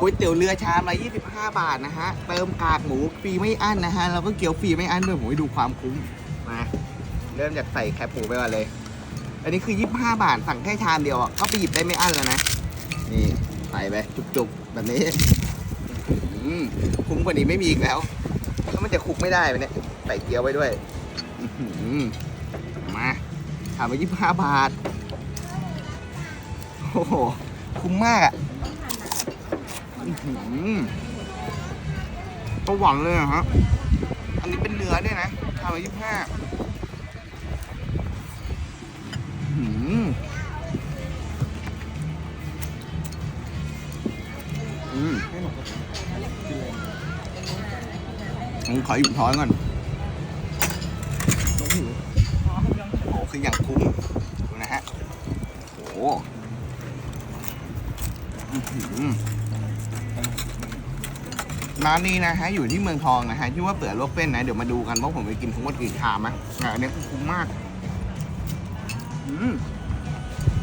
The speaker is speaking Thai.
ก๋วยเตี๋ยวเรือชามละ25 บาทนะฮะ เติมกากหมูฟรีไม่อั้นนะฮะ แล้วก็เกี๊ยวฟรีไม่อั้นด้วยผมให้ดูความคุ้ม มา เริ่มจากใส่แคบหมูไปก่อนเลย อันนี้คือ 25 บาท สั่งแค่ชามเดียวอะก็ไปหยิบได้ไม่อั้นแล้วนะ นี่ ใส่ไปจุกๆ แบบนี้คุ้มกว่านี้ไม่มีอีกแล้วแล้วมันจะคุกไม่ได้ไปเนี่ย ใส่เกี๊ยวไว้ด้วยมาถามมา25 บาท โอ้โห คุ้มมากอะ ก็หวังเลยอะฮะอันนี้เป็นเนื้อด้วยนะชามละยี่ห้าอื้อหืออืมผมขอหยิบช้อนก่อนโอ้โหคืออย่างคุ้มดูนะฮะ โอ้โหอื้อหือ ร้านนี้นะฮะอยู่ที่เมืองทองนะฮะชื่อว่าเปื่อยลวกเป็นนะเดี๋ยวมาดูกันว่าผมไปกินทั้งหมดกี่ชามนะอะอันนี้คุ้มมาก อืม